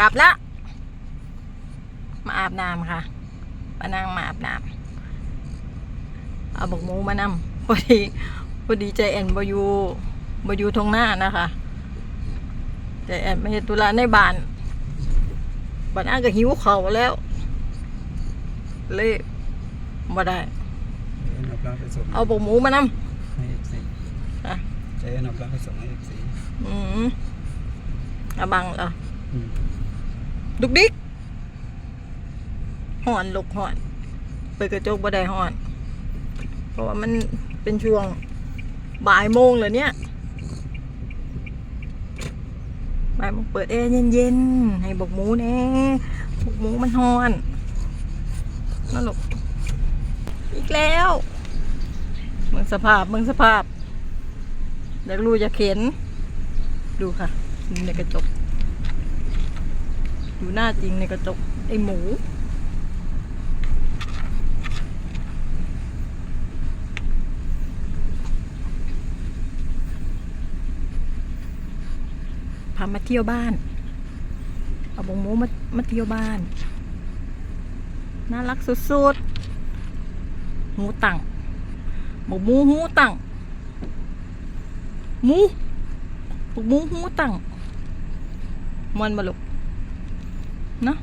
กลับแล้วมาอาบน้ำค่ะมานั่งมาอาบน้ำเอาบอกหมูมานำพอดีพอดีใจแอนบอยู่บอยู่ทงหน้านะคะใจแอนไม่เห็นตุลาในบ้านบ้านอ้างก็หิวเขาวแล้วเลยบ่ได้เอ็นเอาปลาไปส่งเอาบอกหมูมานำให้เอฟซีอะจะเอ็นเอาปลาไปส่งให้เอฟซีอืมอาบังเหรออืม ดุกดิกห่อนลูกห่อน เปิดกระจกบ่ได้ห่อน เพราะว่ามันเป็นช่วงบ่ายโมงเลยเนี่ยบ่ายโมงเปิดแอร์เย็นๆ ให้บกหมูแน่บกหมูมันห่อนนั่นลูกอีกแล้วเมืองสภาพเมืองสภาพอยากรู้อยากเห็น ดูค่ะในกระจก ดูหน้าจริงในกระจก ไอหมู พามาเที่ยวบ้าน เอาบงหมูมามาเที่ยวบ้าน น่ารักสุดๆ หมูตังบกหมูหูตังหมูบกหมูหูตังมวนมาลุก เนาะ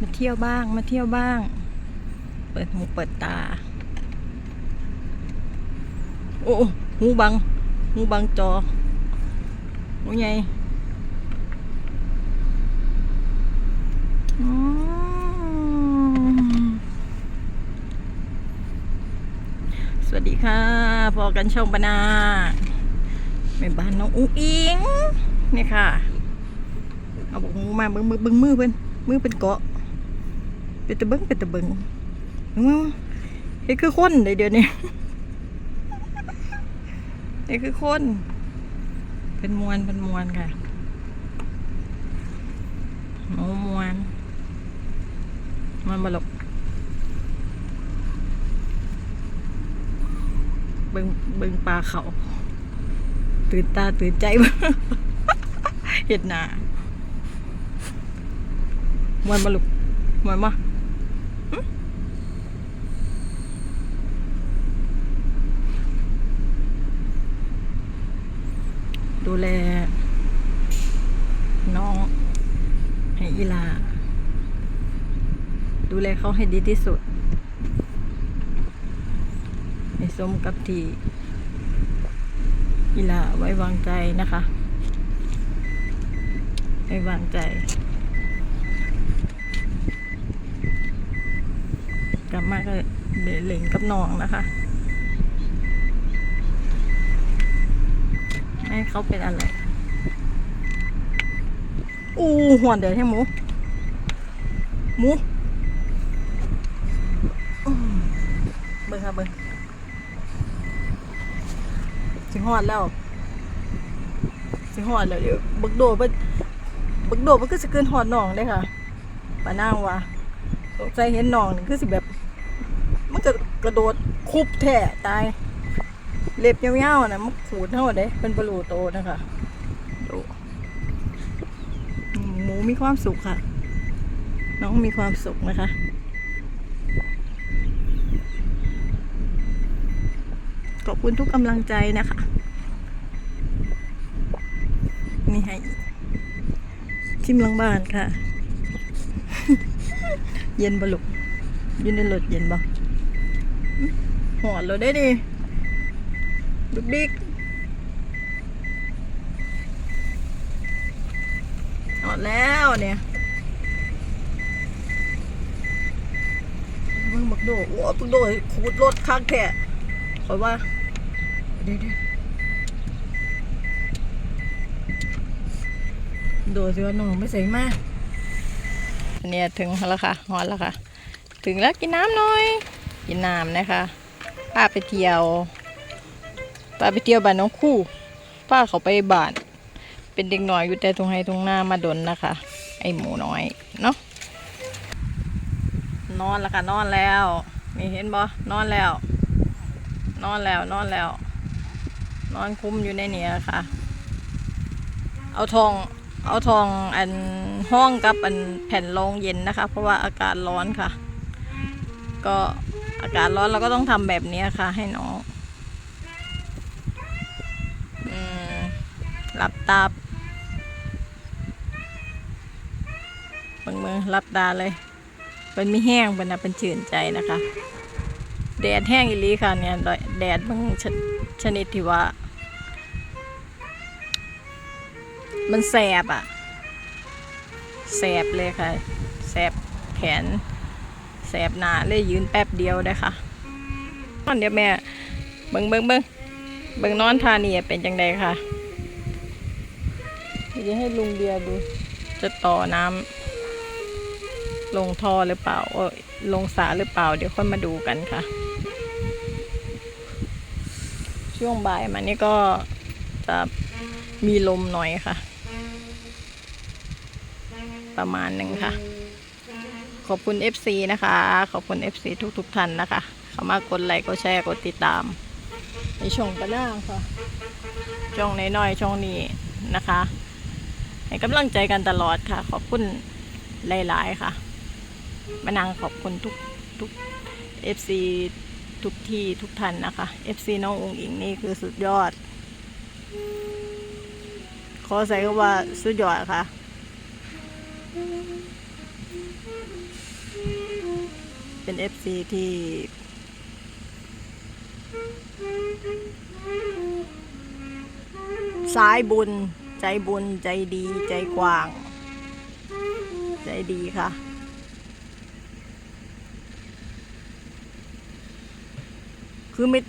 มาเที่ยวบ้างมาเที่ยวบ้าง เปิดหูเปิดตา โอ้หูบังหูบังจอหูใหญ่สวัสดีค่ะ พอกันช่องบนาแม่บ้านน้องอุ้งอิงนี่ค่ะ เอาบอกงูมาเบิ้งมือเบิ้งมือเพิ่นมือเป็นเกาะเป็นตะเบิ้งเป็นตะเบิ้งเฮ้ยคือคนเลยเดี๋ยวนี้เฮ้ยคือคนเป็นมวนเป็นมวนค่ะโอ้มวนมันบลกเบิ้งเบิ้งปลาเขา ตื่นตาตื่นใจบ้างเห็ดหนา มวนมาลูกมวนมาดูแล น้องให้อีลา ดูแลเขาให้ดีที่สุดให้สมกับที่อีลาไว้วางใจนะคะ ไว้วางใจ กลับมาก็เหล่งกับน้องนะคะให้เขาเป็นอะไร อู้หวนเดี๋ยวให้หมู หมูเบิ่งค่ะเบิ่งสิหอดแล้วสิหอดแล้วเดี๋ยวบักโดดบักโดดมันก็จะเกินหอดน้องเลยค่ะป้านางว่าสงสัยเห็นน้องนี่คือสิแบบ มันจะกระโดดคุบแท้ตาย เล็บยาวๆนะมันขูดเท่าเด้เป็นบลูโตนะคะดูหมูมีความสุขค่ะ น้องมีความสุขนะคะขอบคุณทุกกำลังใจนะคะ นี่ให้ชิมหลังบ้านค่ะ เย็นบลุกยืนในรถเย็นบ่อื้อ หอนเราได้ดิดุกดิกหอนแล้วเนี่ยมึงบักโดโอ้บักโดขูดรถข้างแท้คอว่าเดี๋ยวโดดสิว่าน้องไม่ใส่มากเนี้ยถึงแล้วค่ะฮอนแล้วค่ะ ถึงแล้วกินน้ำหน่อย กินน้ำนะคะป้าไปเที่ยวป้าไปเที่ยวบ้านน้องคู่ป้าเขาไปบ้าน เป็นเด็กน้อยอยู่แต่ตรงไห้ตรงหน้ามาดนนะคะ ไอหมูน้อยเนาะนอนแล้วค่ะนอนแล้ว นี่เห็นบ่นอนแล้ว นอนแล้วนอนแล้ว นอนคุ้มอยู่ในนี้ค่ะ เอาทองเอาทองอันห้องกับอันแผ่นรองเย็นนะคะ เพราะว่าอากาศร้อนค่ะ ก็ อากาศร้อนเราก็ต้องทำแบบนี้ค่ะ ให้น้องหลับตาเบิ่งมือหลับตาเลยเป็นมีแห้งเป็นนะเป็นชื่นใจนะคะ แดดแห้งอีลีค่ะเนี่ยแดดบางชนชนิดที่ว่า มันแสบอะแสบเลยค่ะแสบแขน แสบหนาเลยยืนแป๊บเดียวได้ค่ะตอนเดี๋ยวแม่ เบิ่งเบิ่งเบิ่งเบิ่งนอนทานี่เป็นจังไดค่ะเดี๋ยวจะให้ลุงเบียร์ดู จะต่อน้ำลงท่อหรือเปล่าเอ้ยลงสาหรือเปล่า เดี๋ยวค่อยมาดูกันค่ะ ช่วงบ่ายมานี่ก็จะมีลมหน่อยค่ะ ประมาณหนึ่งค่ะ ขอบคุณ FC นะคะ ขอบคุณ FC ทุกทุกๆท่านนะคะเข้ามากดไลค์กดแชร์กดติดตาม ในช่องปะน้างค่ะ ช่องน้อยๆช่องนี้นะคะ ให้กำลังใจกันตลอดค่ะ ขอบคุณหลายๆค่ะมานางขอบคุณทุกทุก FC ทุกที่ทุกท่านนะคะ FC น้ององอิงนี่คือสุดยอด ขอใส่คำว่าสุดยอดค่ะ เป็น FC ที่สายบุญ ใจบุญ ใจดี ใจกว้าง ใจดีค่ะ คือไม่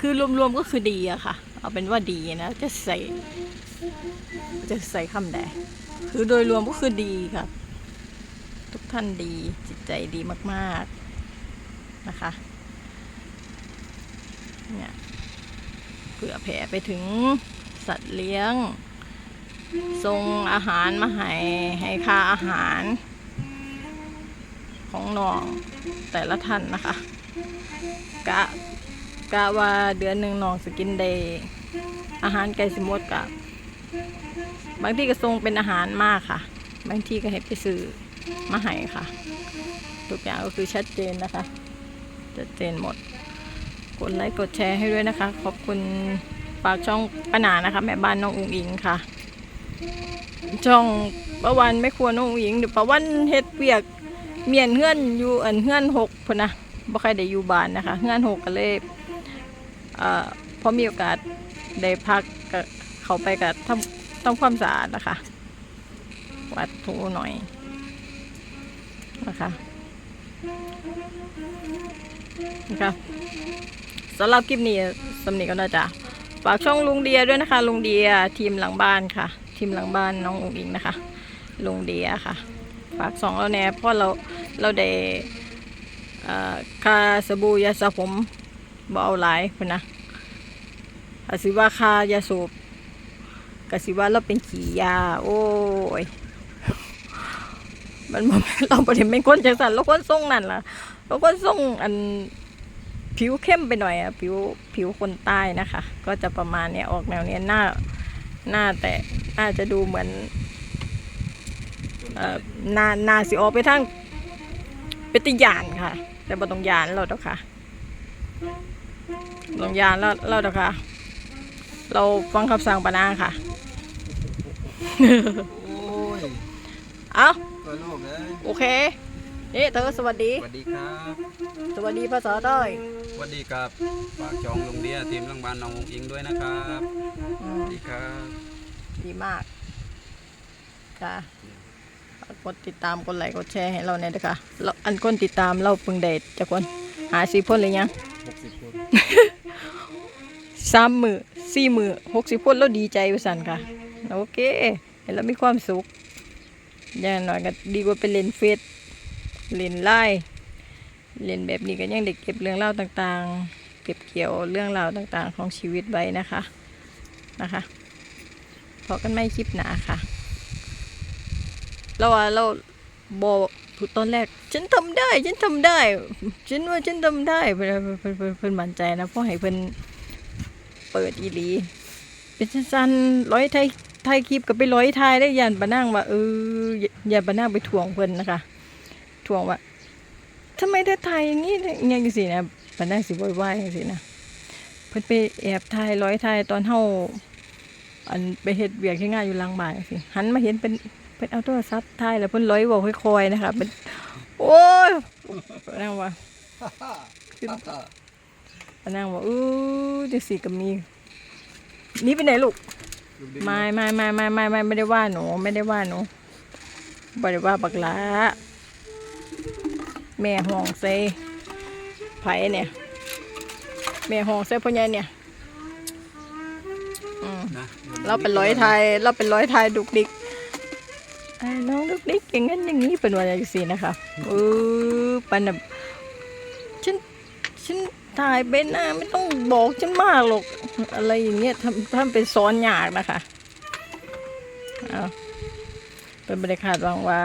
คือรวมๆก็คือดีอะค่ะ เอาเป็นว่าดีนะ จะใส่ จะใส่คำใดคือโดยรวมก็คือดีค่ะ ท่านดีจิตใจดีมากๆนะคะ เนี่ยเผื่อแผ่ไปถึงสัตว์เลี้ยงส่งอาหารมาให้ให้ค่าอาหาร ของน้องแต่ละท่านนะคะ กะกะว่าเดือนหนึ่งน้องสกินได้อาหารไก่สมมติกะบางที่ก็ส่งเป็นอาหารมากค่ะ บางที่ก็ให้ไปซื้อ มาให้ค่ะ ทุกอย่างก็คือชัดเจนนะคะ ชัดเจนหมด กดไลค์กดแชร์ให้ด้วยนะคะ ขอบคุณฝากช่องปนานะคะ แม่บ้านน้องอุงอิงค่ะ ช่องประวันไม่ควรน้องอุงอิงเดี๋ยวประวันเฮ็ดเปียกเมียนเฮือนอยู่อันเฮือนหกพนะบ่ใครได้อยู่บ้านนะคะเฮือนหกก็เลยเอ่อพอมีโอกาสได้พักก็เขาไปกับทำทำความสะอาดนะคะ วัดทูหน่อย นะคะนะคะสำหรับคลิปนี้สำนีก็น่าจะฝากช่องลุงเดียด้วยนะคะ ลุงเดียทีมหลังบ้านค่ะ ทีมหลังบ้านน้องอุ๋งอิงนะคะ ลุงเดียค่ะ ฝากสองเราแน่เพราะเราเราได้อ่อค่าสบู่ยาสระผมบ่เอาหลายพุ่นนะอาสิว่าคายาสูบกสิว่าเราเป็นขี้ยา โอ้ย มันบ่แม่นเราประเด็นเป็นคนจังสันเราคนทรงนั่นล่ะเราคนทรงอันผิวเข้มไปหน่อยอะผิวผิวคนใต้นะคะ ก็จะประมาณเนี้ยออกแนวเนี้ยหน้าหน้าแต่น่าจะดูเหมือนเอ่อหนาหนาสิออกไปทางเป็นติยานค่ะ แต่บ่ต้องยานเราดอกค่ะบ่ต้องยานเราเราดอกค่ะ เราฟังคำสั่งปานาค่ะ โอ้ย เอาตัวลูกเลยโอเค นี่เธอสวัสดี สวัสดีครับ สวัสดีภาษาใต้สวัสดีครับฝากจองลุงเดียทีมรังบานน้ององอิงด้วยนะครับอืสมวัสดีครับ ดีมากค่ะฝากกดติดตามกดไลค์กดแชร์ให้เราเนี่ยด้วยค่ะเราอันคนติดตามเราเพิ่งเดทจากคนหาสี่พ่นเลยยัง60 คน สามมือสี่มือหกสิบพ่นเราดีใจไปสั่นค่ะ โอเคเห็นแล้วมีความสุข อย่างน้อยก็ดีกว่าไปเล่นเฟซเล่นไลน์เล่นแบบนี้ก็ยังเด็กเก็บเรื่องเล่าต่างๆ เก็บเกี่ยวเรื่องราวต่างๆ ของชีวิตไว้นะคะนะคะพอกันไม่คลิปหนาค่ะเราว่าเราบอกตอนแรก ฉันทำได้ ฉันทำได้ ฉันว่าฉันทำได้เพิ่อนเพิ่อนเพิ่นเพิ่นมั่นใจนะเพราะให้เพิ่อนเปิดอีหลีเป็นสั้นร้อยไทย ถ่ายคลิปก็ไปร้อยถ่ายได้ยันปะนั่งว่าเออยันปะนั่งไปถ่วงเพิ่นนะคะถ่วงว่าทำไมเธอถ่ายอย่างนี้เนี่ยอย่างนี้สินะปะนั่งสิวายๆอย่างสินะเพิ่นไปแอบถ่ายร้อยถ่ายตอนเฮาอันไปเฮ็ดเวียกที่งานอยู่หลังบ้านจังซี่หันมาเห็นเป็นเป็นเอาโทรศัพท์ถ่ายแล้วเพิ่นร้อยเว้าค่อยๆนะคะเป็นโอ้ยปะนั่งว่าปะนางบอกเออจังสีก็มีหนี่ไปไหนลูก ไม่ไม่ไม่ไม่ไม่ไม่ไม่ได้ว่าหนูไม่ได้ว่าหนูบ่ได้ว่าบักหลาแม่ห้องใส่ไผเนี่ย แม่ห้องใส่พ่อใหญ่เนี่ยอืมนะเราเป็นร้อยไทยเราเป็นร้อยไทยดุกดิกไอ้น้องดุกดิกอย่างนั้นอย่างนี้เป็นวันอย่างสีนะคะเออปันแบบฉันฉัน ถ่ายเป็นนะไม่ต้องบอกฉันมากหรอก อะไรอย่างเงี้ยทำทำเป็นซ้อนยากนะคะเอาเป็นบริคาดหวังว่า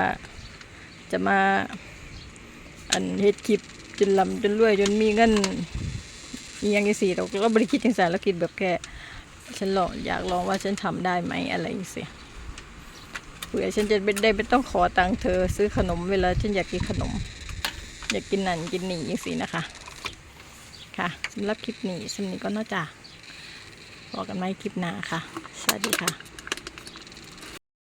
จะมาอันเฮ็ดคลิปจนลำจนรวยจนมีเงินมีอย่างที่สี่เราเราบริคิดจังสารเราคิดแบบแค่ฉันลองอยากลองว่าฉันทำได้ไหมอะไรอย่างเสียเผื่อฉันจะไม่ได้ไม่ต้องขอตังค์เธอซื้อขนมเวลาฉันอยากกินขนม อยากกินนั่นกินนี่อย่างสินะคะ สำหรับคลิปนี้สำนี้ก็น่าจะบอกกันไหมคลิปหน้าค่ะ สวัสดีค่ะ